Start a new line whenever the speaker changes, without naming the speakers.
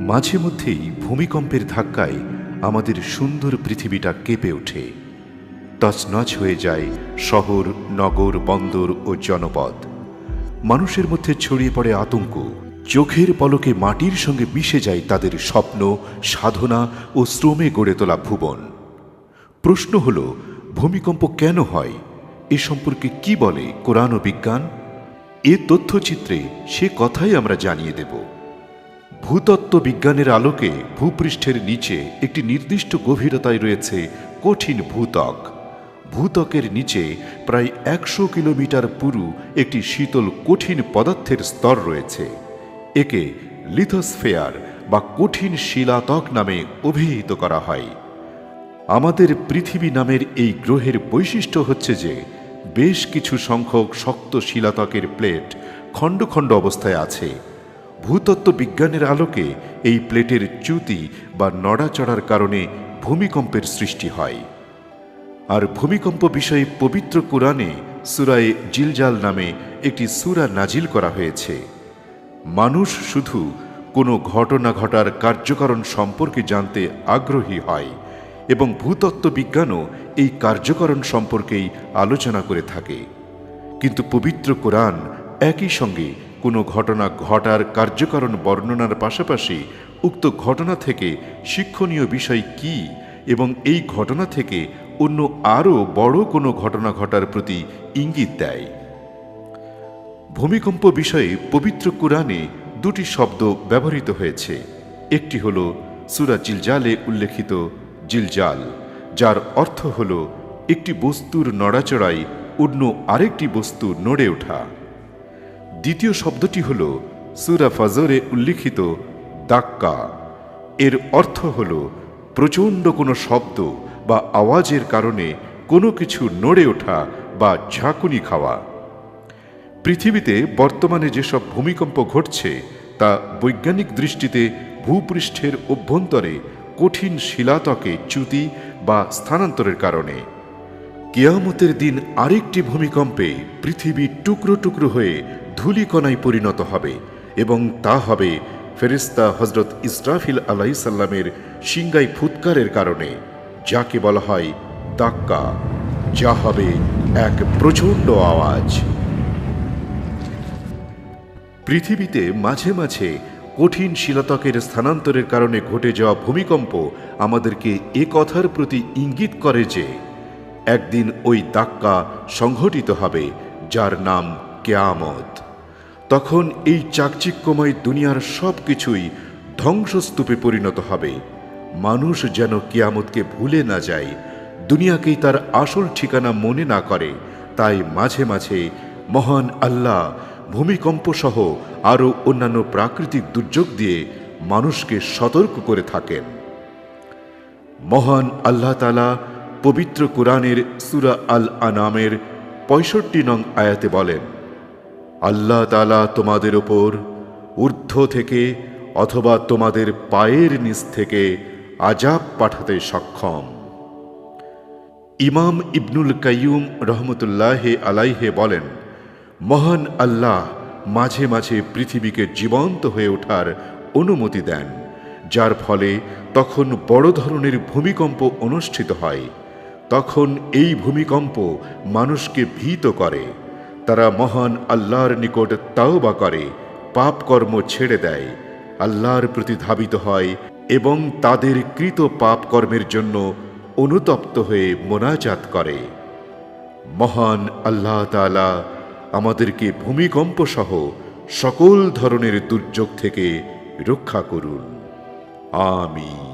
মাঝে মধ্যেই ভূমিকম্পের ধাক্কায় আমাদের সুন্দর পৃথিবীটা কেঁপে ওঠে। তছনছ হয়ে যায় শহর, নগর, বন্দর ও জনপদ। মানুষের মধ্যে ছড়িয়ে পড়ে আতঙ্ক, চোখের পলকে মাটির সঙ্গে মিশে যায় তাদের স্বপ্ন, সাধনা ও শ্রমে গড়ে তোলা ভুবন। প্রশ্ন হল, ভূমিকম্প কেন হয়? এ সম্পর্কে কি বলে কোরআন ও বিজ্ঞান? এ তথ্যচিত্রে সে কথাই আমরা জানিয়ে দেব। ভূতত্ত্ব বিজ্ঞানের আলোকে ভূপৃষ্ঠের নিচে একটি নির্দিষ্ট গভীরতায় রয়েছে কঠিন ভূতক ভূতকের নিচে প্রায় একশো কিলোমিটার পুরু একটি শীতল কঠিন পদার্থের স্তর রয়েছে। একে লিথোস্ফেয়ার বা কঠিন শিলাতক নামে অভিহিত করা হয়। আমাদের পৃথিবী নামের এই গ্রহের বৈশিষ্ট্য হচ্ছে যে বেশ কিছু সংখ্যক শক্ত শিলাতকের প্লেট খণ্ড খণ্ড অবস্থায় আছে। ভূতত্ত্ব বিজ্ঞানের আলোকে এই প্লেটের চ্যুতি বা নড়াচড়ার কারণে ভূমিকম্পের সৃষ্টি হয়। আর ভূমিকম্প বিষয়ে পবিত্র কোরআনে সুরায় জিলজাল নামে একটি সুরা নাজিল করা হয়েছে। মানুষ শুধু কোনো ঘটনা ঘটার কার্যকারণ সম্পর্কে জানতে আগ্রহী হয় এবং ভূতত্ত্ব বিজ্ঞানও এই কার্যকরণ সম্পর্কেই আলোচনা করে থাকে। কিন্তু পবিত্র কোরআন একই সঙ্গে কোনো ঘটনা ঘটার কার্যকারণ বর্ণনার পাশাপাশি উক্ত ঘটনা থেকে শিক্ষণীয় বিষয় কি এবং এই ঘটনা থেকে অন্য আরও বড় কোনো ঘটনা ঘটার প্রতি ইঙ্গিত দেয়। ভূমিকম্প বিষয়ে পবিত্র কোরআনে দুটি শব্দ ব্যবহৃত হয়েছে। একটি হল সুরা জিলজালে উল্লেখিত জিলজাল, যার অর্থ হল একটি বস্তুর নড়াচড়ায় অন্য আরেকটি বস্তু নড়ে ওঠা। দ্বিতীয় শব্দটি হল সুরা ফজরে উল্লিখিত দাক্কা। এর অর্থ হল প্রচণ্ড কোনো শব্দ বা আওয়াজের কারণে কোনো কিছু নড়ে ওঠা বা ঝাঁকুনি খাওয়া। পৃথিবীতে বর্তমানে যেসব ভূমিকম্প ঘটছে, তা বৈজ্ঞানিক দৃষ্টিতে ভূপৃষ্ঠের অভ্যন্তরে কঠিন শিলাতকে চ্যুতি বা স্থানান্তরের কারণে। কেয়ামতের দিন আরেকটি ভূমিকম্পে পৃথিবী টুকরো টুকরো হয়ে ধূলিকণায় পরিণত হবে এবং তা হবে ফেরিস্তা হজরত ইসরাফিল আলাইসাল্লামের সিংগাই ফুৎকারের কারণে, যাকে বলা হয় দাক্কা, যা হবে এক প্রচণ্ড আওয়াজ। পৃথিবীতে মাঝে মাঝে কঠিন শিলাতকের স্থানান্তরের কারণে ঘটে যাওয়া ভূমিকম্প আমাদেরকে এ কথার প্রতি ইঙ্গিত করে যে, একদিন ওই দাক্কা সংঘটিত হবে, যার নাম কেয়ামত। তখন এই চাকচিক্যময় দুনিয়ার সব কিছুই ধ্বংসস্তূপে পরিণত হবে। মানুষ যেন কেয়ামতকে ভুলে না যায়। দুনিয়াকেই তার আসল ঠিকানা মনে না করে। তাই মাঝে মাঝে মহান আল্লাহ ভূমিকম্প সহ আরও অন্যান্য প্রাকৃতিক দুর্যোগ দিয়ে মানুষকে সতর্ক করে থাকেন। মহান আল্লাহ তালা পবিত্র কোরআনের সুরা আল আনামের পঁয়ষট্টি নং আয়াতে বলেন আল্লাহ তালা তোমাদের ওপর ঊর্ধ্ব থেকে অথবা তোমাদের পায়ের নিচ থেকে আজাব পাঠাতে সক্ষম। ইমাম ইবনুল কাইয়ুম রহমতুল্লাহে আলাইহে বলেন, মহান আল্লাহ মাঝে মাঝে পৃথিবীকে জীবন্ত হয়ে ওঠার অনুমতি দেন, যার ফলে তখন বড় ধরনের ভূমিকম্প অনুষ্ঠিত হয়। তখন এই ভূমিকম্প মানুষকে ভীত করে। তারা মহান আল্লাহর নিকট তাওবা করে পাপ কর্ম ছেড়ে দেয়। আল্লাহর প্রতি ধাবিত হয় এবং তাদের কৃত পাপ কর্মের জন্য অনুতপ্ত হয়ে মোনাজাত করে। মহান আল্লাহ তালা আমাদেরকে ভূমিকম্প সহ সকল ধরনের দুর্যোগ থেকে রক্ষা করুন। আমিন।